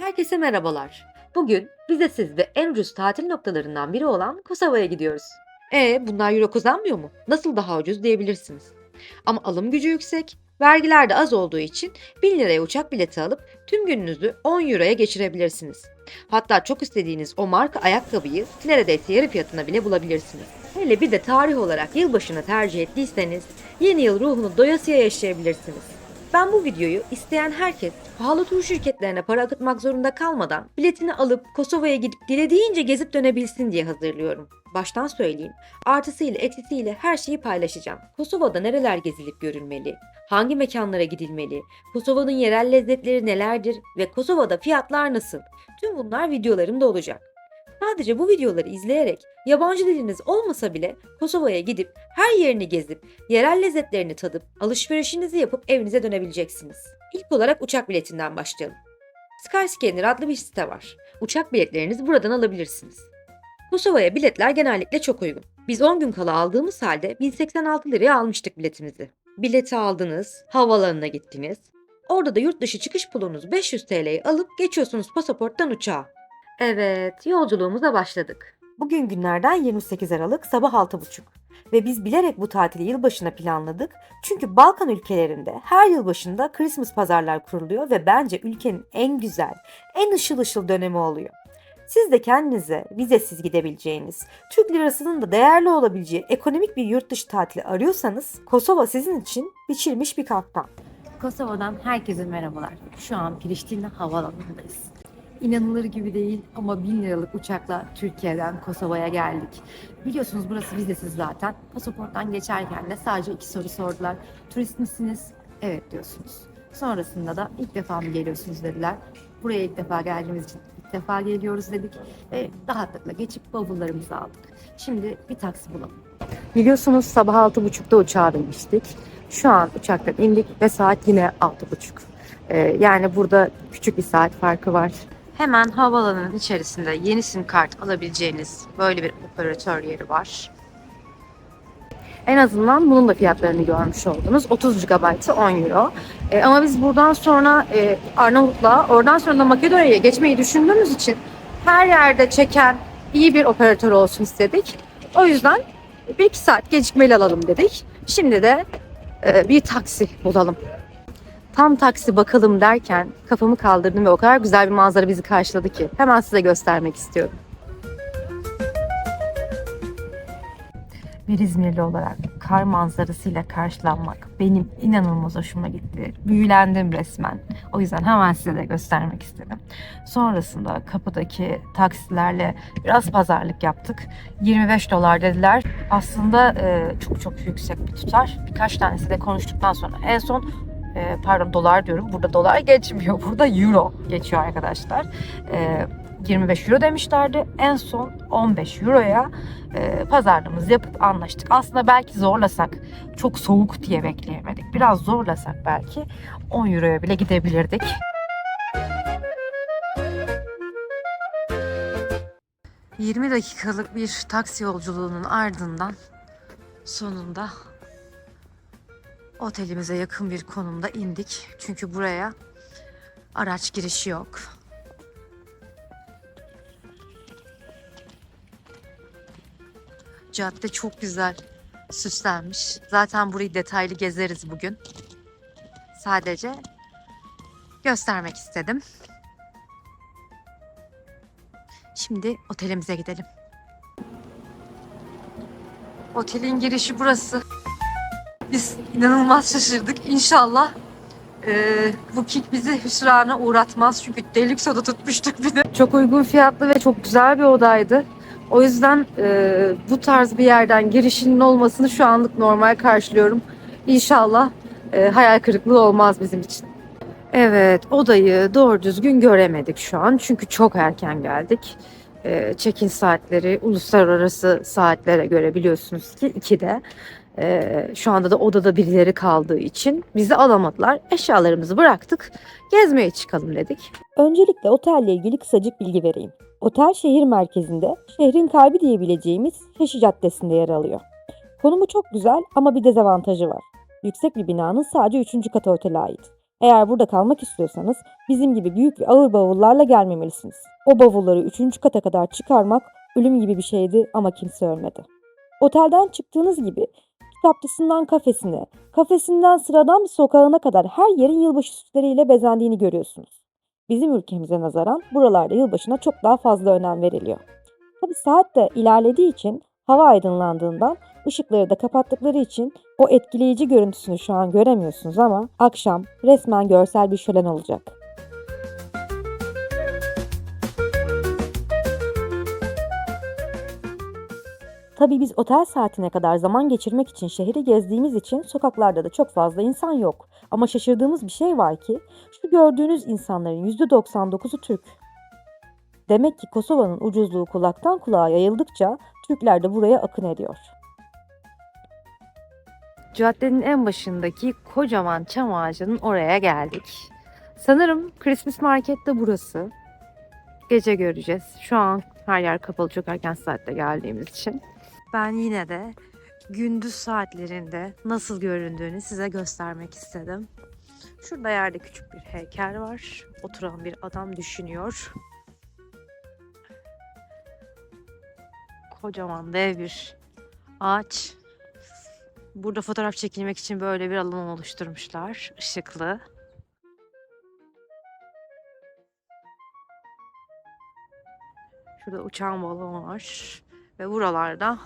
Herkese merhabalar. Bugün vizesiz ve en ucuz tatil noktalarından biri olan Kosova'ya gidiyoruz. E bunlar euro kazanmıyor mu? Nasıl daha ucuz diyebilirsiniz. Ama alım gücü yüksek, vergiler de az olduğu için 1000 liraya uçak bileti alıp tüm gününüzü 10 euroya geçirebilirsiniz. Hatta çok istediğiniz o marka ayakkabıyı neredeyse yarı fiyatına bile bulabilirsiniz. Hele bir de tarih olarak yılbaşını tercih ettiyseniz yeni yıl ruhunu doyasıya yaşayabilirsiniz. Ben bu videoyu isteyen herkes pahalı tur şirketlerine para akıtmak zorunda kalmadan biletini alıp Kosova'ya gidip dilediğince gezip dönebilsin diye hazırlıyorum. Baştan söyleyeyim. Artısıyla eksisiyle her şeyi paylaşacağım. Kosova'da nereler gezilip görülmeli? Hangi mekanlara gidilmeli? Kosova'nın yerel lezzetleri nelerdir? Ve Kosova'da fiyatlar nasıl? Tüm bunlar videolarımda olacak. Sadece bu videoları izleyerek yabancı diliniz olmasa bile Kosova'ya gidip her yerini gezip yerel lezzetlerini tadıp alışverişinizi yapıp evinize dönebileceksiniz. İlk olarak uçak biletinden başlayalım. Skyscanner adlı bir site var. Uçak biletlerinizi buradan alabilirsiniz. Kosova'ya biletler genellikle çok uygun. Biz 10 gün kala aldığımız halde 1086 liraya almıştık biletimizi. Bileti aldınız, havaalanına gittiniz. Orada da yurt dışı çıkış pulunuz 500 TL'yi alıp geçiyorsunuz pasaporttan uçağa. Evet, yolculuğumuza başladık. Bugün günlerden 28 Aralık sabah 6.30 ve biz bilerek bu tatili yılbaşına planladık. Çünkü Balkan ülkelerinde her yılbaşında Christmas pazarlar kuruluyor ve bence ülkenin en güzel, en ışıl ışıl dönemi oluyor. Siz de kendinize vizesiz gidebileceğiniz, Türk lirasının da değerli olabileceği ekonomik bir yurt dışı tatili arıyorsanız Kosova sizin için biçilmiş bir kaftan. Kosova'dan herkese merhabalar. Şu an Priştine Havaalanı'ndayız. İnanılır gibi değil ama 1000 liralık uçakla Türkiye'den Kosova'ya geldik. Biliyorsunuz burası vizesiz zaten. Pasaporttan geçerken de sadece iki soru sordular. Turist misiniz? Evet diyorsunuz. Sonrasında da ilk defa mı geliyorsunuz dediler. Buraya ilk defa geldiğimiz için ilk defa geliyoruz dedik. Ve rahatlıkla geçip bavullarımızı aldık. Şimdi bir taksi bulalım. Biliyorsunuz sabah 6.30'da uçağa binmiştik. Şu an uçaktan indik ve saat yine 6.30. Ee, yani burada küçük bir saat farkı var. Hemen havaalanının içerisinde yeni sim kart alabileceğiniz böyle bir operatör yeri var. En azından bunun da fiyatlarını görmüş oldunuz. 30 GB'ı 10 Euro. Ee, ama biz buradan sonra e, Arnavutluğa, oradan sonra da Makedonya'ya geçmeyi düşündüğümüz için her yerde çeken iyi bir operatör olsun istedik. O yüzden bir iki saat gecikmeli alalım dedik. Şimdi de e, bir taksi bulalım. Tam taksi bakalım derken kafamı kaldırdım ve o kadar güzel bir manzara bizi karşıladı ki hemen size göstermek istiyorum. Bir İzmirli olarak kar manzarasıyla karşılanmak benim inanılmaz hoşuma gitti. Büyülendim resmen. O yüzden hemen size de göstermek istedim. Sonrasında kapıdaki taksilerle biraz pazarlık yaptık. 25 dolar dediler. Aslında e, çok çok yüksek bir tutar. Birkaç tanesi konuştuktan sonra en son e, pardon dolar diyorum. Burada dolar geçmiyor. Burada euro geçiyor arkadaşlar. E, 25 euro demişlerdi. En son 15 euroya e, pazarlığımızı yapıp anlaştık. Aslında belki zorlasak çok soğuk diye bekleyemedik. Biraz zorlasak belki 10 euroya bile gidebilirdik. ...20 dakikalık bir taksi yolculuğunun ardından sonunda otelimize yakın bir konumda indik. Çünkü buraya araç girişi yok. Cadde çok güzel süslenmiş. Zaten burayı detaylı gezeriz bugün. Sadece göstermek istedim. Şimdi otelimize gidelim. Otelin girişi burası. İnanılmaz şaşırdık. İnşallah eee bu kick bizi hüsrana uğratmaz. Çünkü deluxe oda tutmuştuk bir de. Çok uygun fiyatlı ve çok güzel bir odaydı. O yüzden eee, bu tarz bir yerden girişinin olmasını şu anlık normal karşılıyorum. İnşallah eee, hayal kırıklığı olmaz bizim için. Evet, odayı doğru düzgün göremedik şu an. Çünkü çok erken geldik. Eee check-in saatleri uluslararası saatlere göre biliyorsunuz ki 2'de. Ee, şu anda da odada birileri kaldığı için bizi alamadılar. Eşyalarımızı bıraktık. Gezmeye çıkalım dedik. Öncelikle otelle ilgili kısacık bilgi vereyim. Otel şehir merkezinde, şehrin kalbi diyebileceğimiz Şeşi Caddesi'nde yer alıyor. Konumu çok güzel ama bir dezavantajı var. Yüksek bir binanın sadece 3. katı otele ait. Eğer burada kalmak istiyorsanız bizim gibi büyük ve ağır bavullarla gelmemelisiniz. O bavulları üçüncü kata kadar çıkarmak ölüm gibi bir şeydi ama kimse ölmedi. Otelden çıktığınız gibi kitapçısından kafesine, kafesinden sıradan bir sokağına kadar her yerin yılbaşı süsleriyle bezendiğini görüyorsunuz. Bizim ülkemize nazaran buralarda yılbaşına çok daha fazla önem veriliyor. Tabi saat de ilerlediği için hava aydınlandığından ışıkları da kapattıkları için o etkileyici görüntüsünü şu an göremiyorsunuz ama akşam resmen görsel bir şölen olacak. Tabii biz otel saatine kadar zaman geçirmek için şehri gezdiğimiz için sokaklarda da çok fazla insan yok. Ama şaşırdığımız bir şey var ki şu gördüğünüz insanların %99'u Türk. Demek ki Kosova'nın ucuzluğu kulaktan kulağa yayıldıkça Türkler de buraya akın ediyor. Caddenin en başındaki kocaman çam ağacının oraya geldik. Sanırım Christmas Market de burası. Gece göreceğiz. Şu an her yer kapalı çok erken saatte geldiğimiz için. Ben yine de gündüz saatlerinde nasıl göründüğünü size göstermek istedim. Şurada yerde küçük bir heykel var. Oturan bir adam düşünüyor. Kocaman dev bir ağaç. Burada fotoğraf çekilmek için böyle bir alan oluşturmuşlar. Işıklı. Şurada uçan balon var. Ve buralarda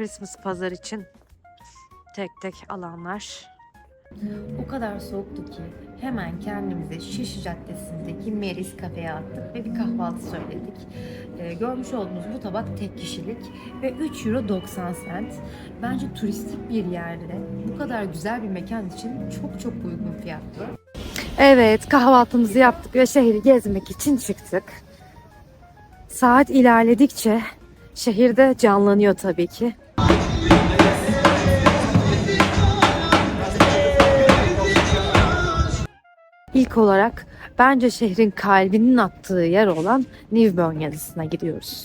Christmas pazar için tek tek alanlar. O kadar soğuktu ki hemen kendimize Şişli Caddesi'ndeki Meris kafeye attık ve bir kahvaltı söyledik. Ee, görmüş olduğunuz bu tabak tek kişilik ve 3 euro 90 cent. Bence turistik bir yerde bu kadar güzel bir mekan için çok çok uygun fiyatlı. Evet kahvaltımızı yaptık ve şehri gezmek için çıktık. Saat ilerledikçe şehirde canlanıyor tabii ki. İlk olarak bence şehrin kalbinin attığı yer olan Newburn yazısına gidiyoruz.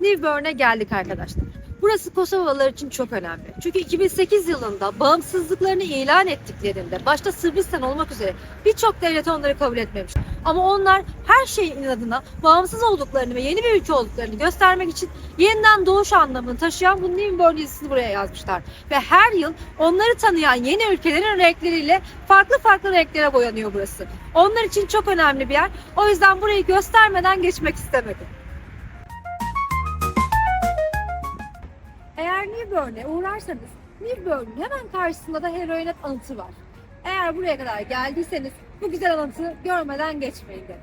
Newburn'e geldik arkadaşlar. Burası Kosovalılar için çok önemli. Çünkü 2008 yılında bağımsızlıklarını ilan ettiklerinde başta Sırbistan olmak üzere birçok devlet onları kabul etmemiş. Ama onlar her şeyin adına bağımsız olduklarını ve yeni bir ülke olduklarını göstermek için yeniden doğuş anlamını taşıyan bu Newborn dizisini buraya yazmışlar. Ve her yıl onları tanıyan yeni ülkelerin renkleriyle farklı farklı renklere boyanıyor burası. Onlar için çok önemli bir yer. O yüzden burayı göstermeden geçmek istemedim. Eğer Newburn'e uğrarsanız Newburn'un hemen karşısında da Heroinet anıtı var. Eğer buraya kadar geldiyseniz bu güzel anıtı görmeden geçmeyin derim.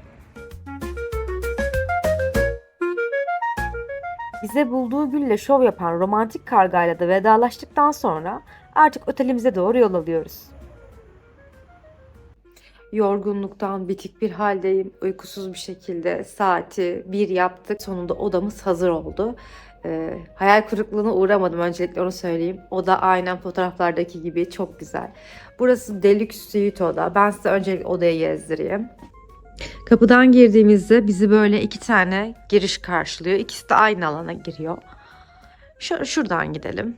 Bize bulduğu gülle şov yapan romantik kargayla da vedalaştıktan sonra artık otelimize doğru yol alıyoruz. Yorgunluktan bitik bir haldeyim. Uykusuz bir şekilde saati bir yaptık. Sonunda odamız hazır oldu. Ee, hayal kırıklığına uğramadım öncelikle onu söyleyeyim. Oda aynen fotoğraflardaki gibi çok güzel. Burası Deluxe Suite oda. Ben size öncelikle odayı gezdireyim. Kapıdan girdiğimizde bizi böyle iki tane giriş karşılıyor. İkisi de aynı alana giriyor. Şu, şuradan gidelim.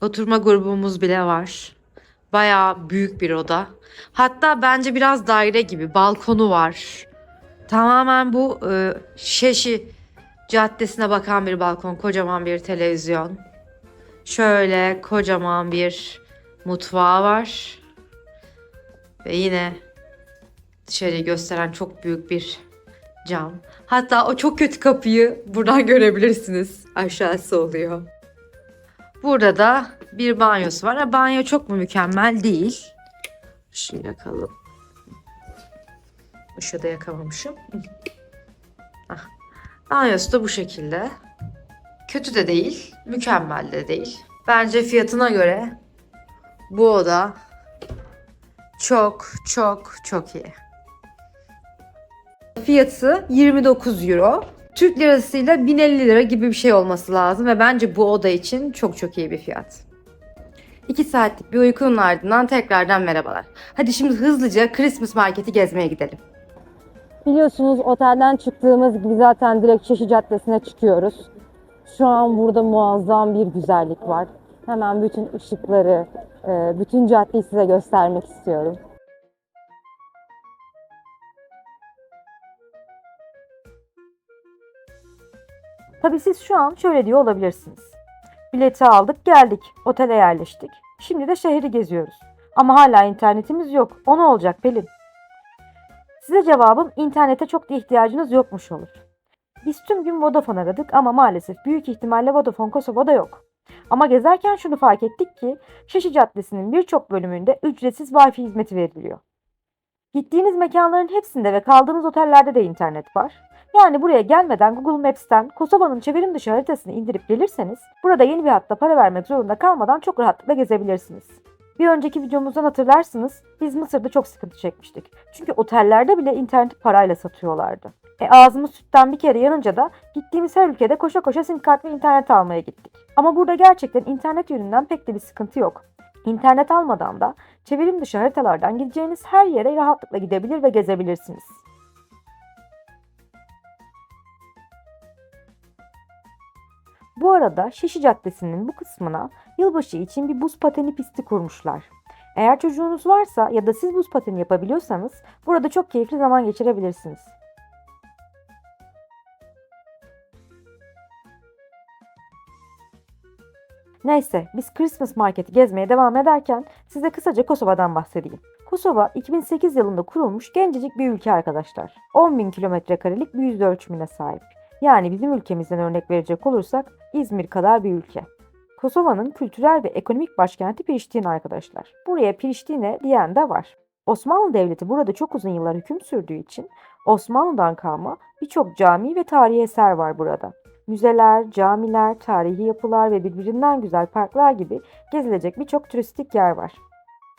Oturma grubumuz bile var. Bayağı büyük bir oda. Hatta bence biraz daire gibi. Balkonu var. Tamamen bu e, Şeşi Caddesi'ne bakan bir balkon. Kocaman bir televizyon. Şöyle kocaman bir mutfağı var. Ve yine dışarıyı gösteren çok büyük bir cam. Hatta o çok kötü kapıyı buradan görebilirsiniz. Aşağısı oluyor. Burada da bir banyosu var. Ha, Banyo çok mu mükemmel değil. Şunu yakalım. Işığı da yakamamışım. Ah. Banyosu da bu şekilde. Kötü de değil, mükemmel de değil. Bence fiyatına göre bu oda çok çok çok iyi. Fiyatı 29 euro. Türk lirasıyla 1050 lira gibi bir şey olması lazım ve bence bu oda için çok çok iyi bir fiyat. 2 saatlik bir uykunun ardından tekrardan merhabalar. Hadi şimdi hızlıca Christmas marketi gezmeye gidelim. Biliyorsunuz otelden çıktığımız gibi zaten direkt Şaşı Caddesi'ne çıkıyoruz. Şu an burada muazzam bir güzellik var. Hemen bütün ışıkları, e, bütün caddeyi size göstermek istiyorum. Tabii siz şu an şöyle diyor olabilirsiniz. Bileti aldık, geldik, otele yerleştik. Şimdi de şehri geziyoruz. Ama hala internetimiz yok. O ne olacak Pelin? Size cevabım internete çok da ihtiyacınız yokmuş olur. Biz tüm gün Vodafone aradık ama maalesef büyük ihtimalle Vodafone Kosova'da yok. Ama gezerken şunu fark ettik ki Şaşı Caddesi'nin birçok bölümünde ücretsiz Wi-Fi hizmeti veriliyor. Gittiğiniz mekanların hepsinde ve kaldığınız otellerde de internet var. Yani buraya gelmeden Google Maps'ten Kosova'nın çevrim dışı haritasını indirip gelirseniz burada yeni bir hatta para vermek zorunda kalmadan çok rahatlıkla gezebilirsiniz. Bir önceki videomuzdan hatırlarsınız biz Mısır'da çok sıkıntı çekmiştik. Çünkü otellerde bile interneti parayla satıyorlardı. E ağzımız sütten bir kere yanınca da gittiğimiz her ülkede koşa koşa sim kart ve internet almaya gittik. Ama burada gerçekten internet yönünden pek de bir sıkıntı yok. İnternet almadan da çevrim dışı haritalardan gideceğiniz her yere rahatlıkla gidebilir ve gezebilirsiniz. Bu arada Şişi Caddesi'nin bu kısmına yılbaşı için bir buz pateni pisti kurmuşlar. Eğer çocuğunuz varsa ya da siz buz pateni yapabiliyorsanız burada çok keyifli zaman geçirebilirsiniz. Neyse biz Christmas Market'i gezmeye devam ederken size kısaca Kosova'dan bahsedeyim. Kosova 2008 yılında kurulmuş gencecik bir ülke arkadaşlar. 10 bin kilometre karelik bir yüz ölçümüne sahip. Yani bizim ülkemizden örnek verecek olursak İzmir kadar bir ülke. Kosova'nın kültürel ve ekonomik başkenti Priştine arkadaşlar. Buraya Priştine diyen de var. Osmanlı Devleti burada çok uzun yıllar hüküm sürdüğü için Osmanlı'dan kalma birçok cami ve tarihi eser var burada. Müzeler, camiler, tarihi yapılar ve birbirinden güzel parklar gibi gezilecek birçok turistik yer var.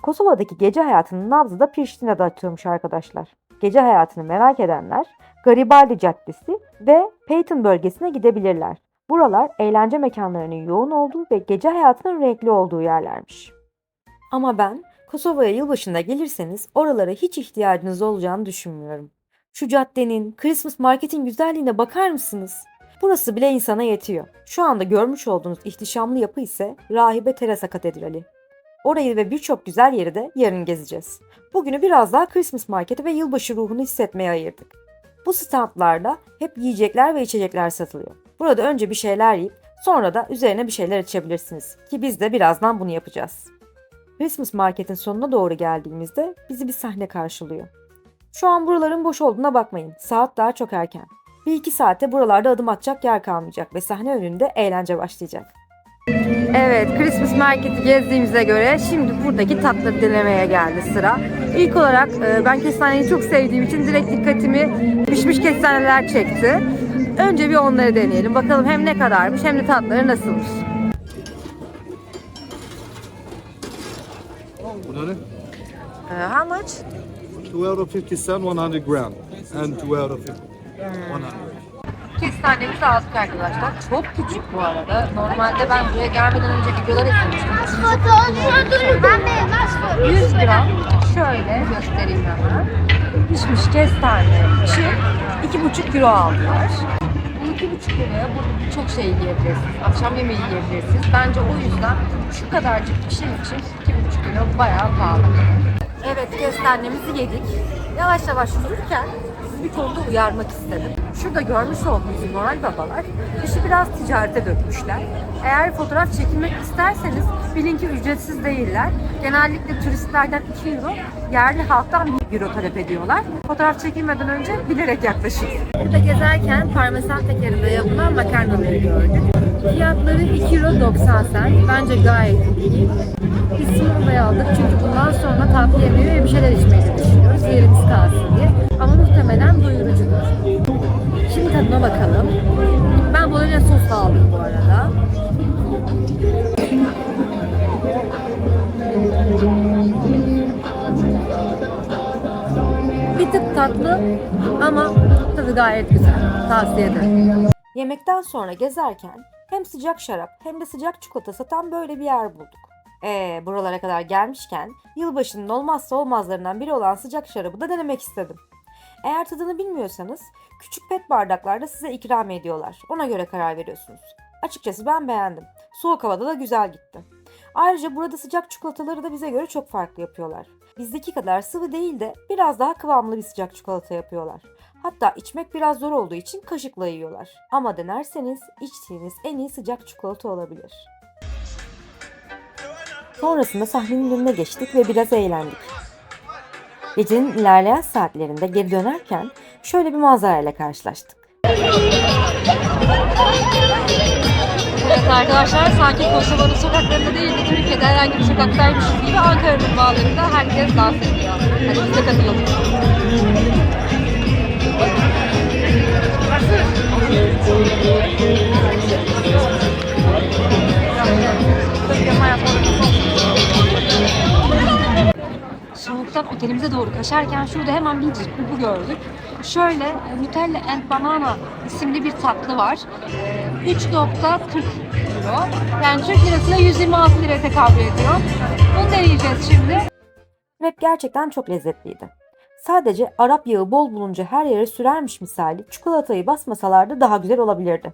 Kosova'daki gece hayatının nabzı da Priştine'de atıyormuş arkadaşlar. Gece hayatını merak edenler Garibaldi Caddesi ve Peyton bölgesine gidebilirler. Buralar eğlence mekanlarının yoğun olduğu ve gece hayatının renkli olduğu yerlermiş. Ama ben Kosova'ya yılbaşında gelirseniz oralara hiç ihtiyacınız olacağını düşünmüyorum. Şu caddenin, Christmas marketin güzelliğine bakar mısınız? Burası bile insana yetiyor. Şu anda görmüş olduğunuz ihtişamlı yapı ise Rahibe Teresa Katedrali. Orayı ve birçok güzel yeri de yarın gezeceğiz. Bugünü biraz daha Christmas marketi ve yılbaşı ruhunu hissetmeye ayırdık. Bu standlarda hep yiyecekler ve içecekler satılıyor. Burada önce bir şeyler yiyip sonra da üzerine bir şeyler içebilirsiniz. Ki biz de birazdan bunu yapacağız. Christmas marketin sonuna doğru geldiğimizde bizi bir sahne karşılıyor. Şu an buraların boş olduğuna bakmayın. Saat daha çok erken. Bir iki saate buralarda adım atacak yer kalmayacak ve sahne önünde eğlence başlayacak. Evet, Christmas marketi gezdiğimize göre şimdi buradaki tatları denemeye geldi sıra. İlk olarak e, ben kestaneyi çok sevdiğim için direkt dikkatimi pişmiş kestaneler çekti. Önce bir onları deneyelim. Bakalım hem ne kadarmış hem de tatları nasılmış. Bunları Uh, how much? 2 euro 50 cent 100 gram and 2 euro 50 100. Kestanemizi aldık arkadaşlar. Çok küçük bu arada. Normalde ben buraya gelmeden önce videolar izlemiştim. 100 gram. Şöyle göstereyim hemen. Pişmiş kestane için 2,5 euro aldılar. Bu 2,5 euroya burada birçok şey yiyebilirsiniz. Akşam yemeği yiyebilirsiniz. Bence o yüzden şu kadarcık bir şey için 2,5 euro bayağı pahalı. Evet kestanemizi yedik. Yavaş yavaş yürürken bir konuda uyarmak istedim. Şurada görmüş olduğunuz Noel babalar işi biraz ticarete dökmüşler. Eğer fotoğraf çekilmek isterseniz bilin ki ücretsiz değiller. Genellikle turistlerden 2 euro, yerli halktan 1 euro talep ediyorlar. Fotoğraf çekilmeden önce bilerek yaklaşın. Burada gezerken parmesan tekerinde yapılan makarnaları gördük. Fiyatları 2 euro 90 cent. Bence gayet iyi. Biz smoothie aldık çünkü bundan sonra tatlı yemeği ve bir şeyler içmeyi düşünüyoruz. Yerimiz kalsın diye. Ama muhtemelen doyurucudur. Bakalım. Ben bolognese sos da aldım bu arada. Bir tık tatlı ama tadı gayet güzel. Tavsiye ederim. Yemekten sonra gezerken hem sıcak şarap hem de sıcak çikolata satan böyle bir yer bulduk. Ee, buralara kadar gelmişken yılbaşının olmazsa olmazlarından biri olan sıcak şarabı da denemek istedim. Eğer tadını bilmiyorsanız küçük pet bardaklarda size ikram ediyorlar. Ona göre karar veriyorsunuz. Açıkçası ben beğendim. Soğuk havada da güzel gitti. Ayrıca burada sıcak çikolataları da bize göre çok farklı yapıyorlar. Bizdeki kadar sıvı değil de biraz daha kıvamlı bir sıcak çikolata yapıyorlar. Hatta içmek biraz zor olduğu için kaşıkla yiyorlar. Ama denerseniz içtiğiniz en iyi sıcak çikolata olabilir. Sonrasında sahnenin önüne geçtik ve biraz eğlendik. Gecenin ilerleyen saatlerinde geri dönerken şöyle bir manzarayla karşılaştık. Evet arkadaşlar sanki Kosova'nın sokaklarında değil de Türkiye'de herhangi bir sokaktaymış gibi Ankara'nın bağlarında herkes dans ediyor. Hadi biz de katılalım. Soğuktan otelimize doğru kaçarken şurada hemen bir kubu gördük. Şöyle Nutella and Banana isimli bir tatlı var. E, 3.40 euro. Yani Türk lirasıyla 126 liraya tekabül ediyor. Bunu deneyeceğiz şimdi. Wrap gerçekten çok lezzetliydi. Sadece Arap yağı bol bulunca her yere sürermiş misali çikolatayı basmasalardı daha güzel olabilirdi.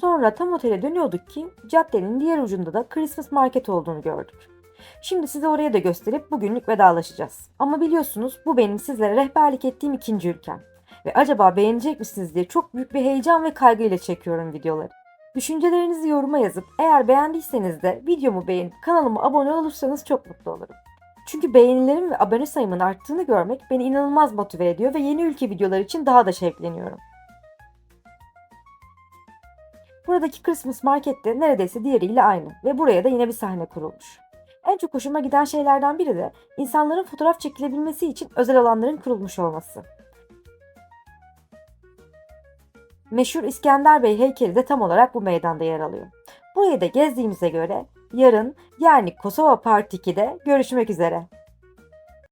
Sonra tam otele dönüyorduk ki caddenin diğer ucunda da Christmas Market olduğunu gördük. Şimdi size oraya da gösterip bugünlük vedalaşacağız. Ama biliyorsunuz bu benim sizlere rehberlik ettiğim ikinci ülkem. Ve acaba beğenecek misiniz diye çok büyük bir heyecan ve kaygıyla çekiyorum videoları. Düşüncelerinizi yoruma yazıp eğer beğendiyseniz de videomu beğenip kanalıma abone olursanız çok mutlu olurum. Çünkü beğenilerim ve abone sayımın arttığını görmek beni inanılmaz motive ediyor ve yeni ülke videoları için daha da şevkleniyorum. Buradaki Christmas Market de neredeyse diğeriyle aynı ve buraya da yine bir sahne kurulmuş. En çok hoşuma giden şeylerden biri de insanların fotoğraf çekilebilmesi için özel alanların kurulmuş olması. Meşhur İskender Bey heykeli de tam olarak bu meydanda yer alıyor. Burayı da gezdiğimize göre yarın yani Kosova Part 2'de görüşmek üzere.